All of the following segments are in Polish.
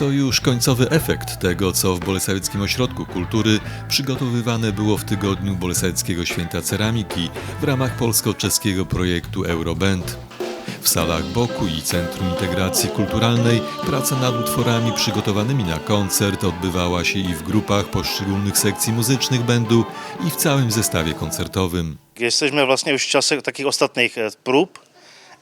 To już końcowy efekt tego, co w Bolesławieckim Ośrodku Kultury przygotowywane było w tygodniu Bolesławieckiego Święta Ceramiki w ramach polsko-czeskiego projektu Euroband. W salach Boku i Centrum Integracji Kulturalnej praca nad utworami przygotowanymi na koncert odbywała się i w grupach poszczególnych sekcji muzycznych będu i w całym zestawie koncertowym. Jesteśmy vlastně už v čase takých ostatných eh, prób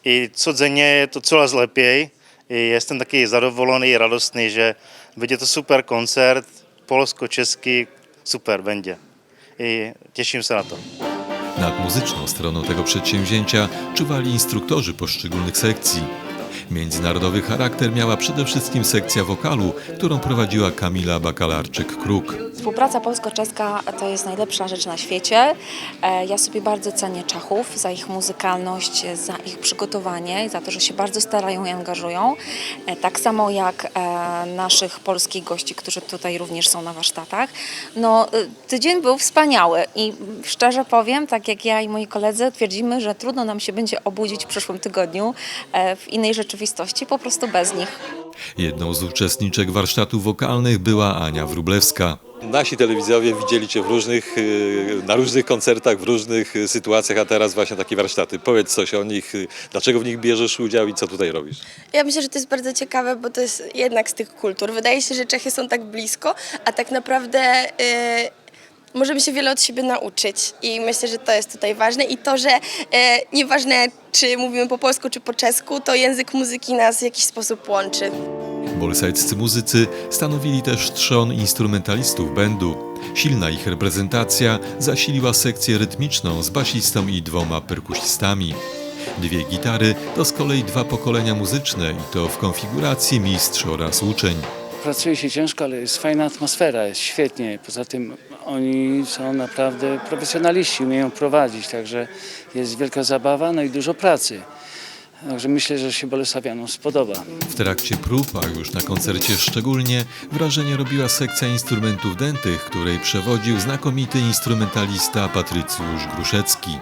i codziennie to coraz lepiej. Jestem taki zadowolony i radostný, že będzie to super koncert, polsko-czeski, super będzie. I cieszymy się na to. Nad muzyczną stroną tego przedsięwzięcia czuwali instruktorzy poszczególnych sekcji. Międzynarodowy charakter miała przede wszystkim sekcja wokalu, którą prowadziła Kamila Bakalarczyk-Kruk. Współpraca polsko-czeska to jest najlepsza rzecz na świecie. E, Ja sobie bardzo cenię Czechów za ich muzykalność, za ich przygotowanie za to, że się bardzo starają i angażują. E, Tak samo jak e, naszych polskich gości, którzy tutaj również są na warsztatach. No, tydzień był wspaniały i szczerze powiem, tak jak ja i moi koledzy twierdzimy, że trudno nam się będzie obudzić w przyszłym tygodniu w innej rzeczywistości, po prostu bez nich. Jedną z uczestniczek warsztatów wokalnych była Ania Wrublewska. Nasi telewidzowie widzieli Cię w różnych, y, na różnych koncertach, w różnych y, sytuacjach, a teraz właśnie takie warsztaty. Powiedz coś o nich, y, dlaczego w nich bierzesz udział i co tutaj robisz? Ja myślę, że to jest bardzo ciekawe, bo to jest jednak z tych kultur. Wydaje się, że Czechy są tak blisko, a tak naprawdę możemy się wiele od siebie nauczyć. I myślę, że to jest tutaj ważne. I to, że y, nieważne, czy mówimy po polsku, czy po czesku, to język muzyki nas w jakiś sposób łączy. Bolesajscy muzycy stanowili też trzon instrumentalistów będu. Silna ich reprezentacja zasiliła sekcję rytmiczną z basistą i dwoma perkusistami. Dwie gitary to z kolei dwa pokolenia muzyczne i to w konfiguracji mistrz oraz uczeń. Pracuje się ciężko, ale jest fajna atmosfera, jest świetnie. Poza tym oni są naprawdę profesjonaliści, umieją prowadzić, także jest wielka zabawa, no i dużo pracy. Także myślę, że się Bolesławianom spodoba. W trakcie prób, a już na koncercie szczególnie, wrażenie robiła sekcja instrumentów dętych, której przewodził znakomity instrumentalista Patrycjusz Gruszecki.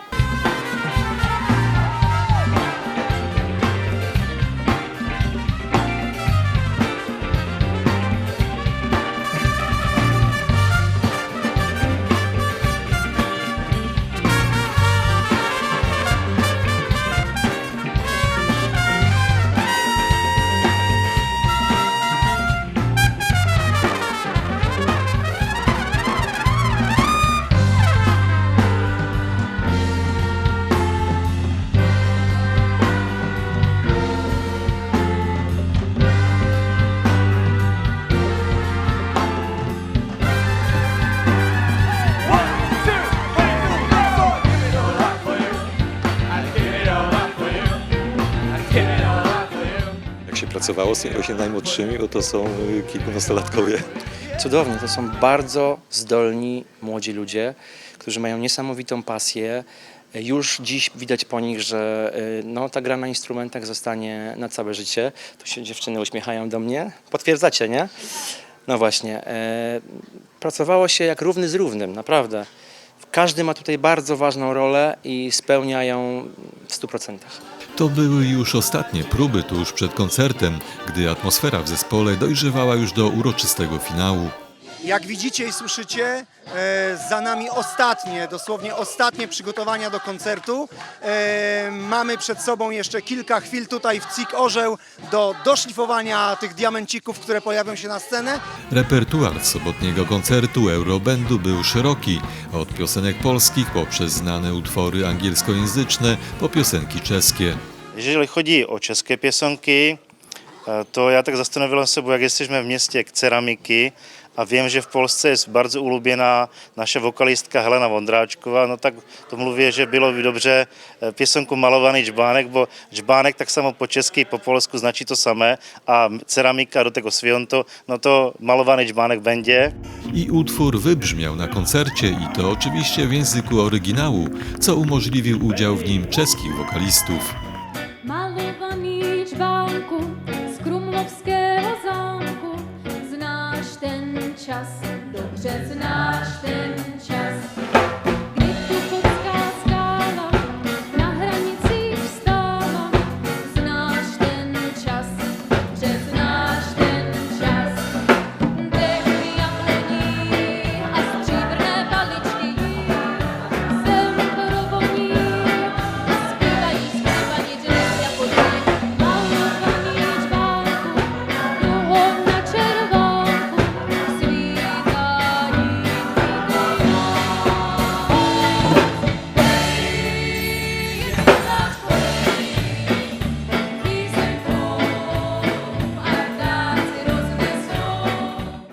Pracowało tymi właśnie najmłodszymi, bo to są y, kilkunastolatkowie. Cudownie, to są bardzo zdolni młodzi ludzie, którzy mają niesamowitą pasję. Już dziś widać po nich, że y, no, ta gra na instrumentach zostanie na całe życie. Tu się dziewczyny uśmiechają do mnie. Potwierdzacie, nie? No właśnie. e, Pracowało się jak równy z równym, naprawdę. Każdy ma tutaj bardzo ważną rolę i spełnia ją w 100%. To były już ostatnie próby tuż przed koncertem, gdy atmosfera w zespole dojrzewała już do uroczystego finału. Jak widzicie i słyszycie, e, za nami ostatnie, dosłownie ostatnie przygotowania do koncertu. E, mamy przed sobą jeszcze kilka chwil tutaj w CIK Orzeł do doszlifowania tych diamencików, które pojawią się na scenę. Repertuar sobotniego koncertu Eurobandu był szeroki, od piosenek polskich poprzez znane utwory angielskojęzyczne po piosenki czeskie. Jeżeli chodzi o české pěsonky, eh, to já tak zastanowiłem se, jak jesteśmy w mieście ceramiky a wiem, že v Polsce jest bardzo uluběná naše vokalistka Helena Vondráčková, no tak to mluví, že bylo by dobře eh, pěsonku Malovaný džbánek, bo džbánek tak samo po česky, po polsku značí to samé a ceramika do tego svionto, no to Malovaný džbánek będzie. I utwór wybrzmiał na koncercie i to oczywiście w języku oryginału, co umożliwił udział w nim czeskich wokalistów. dobře znáš ten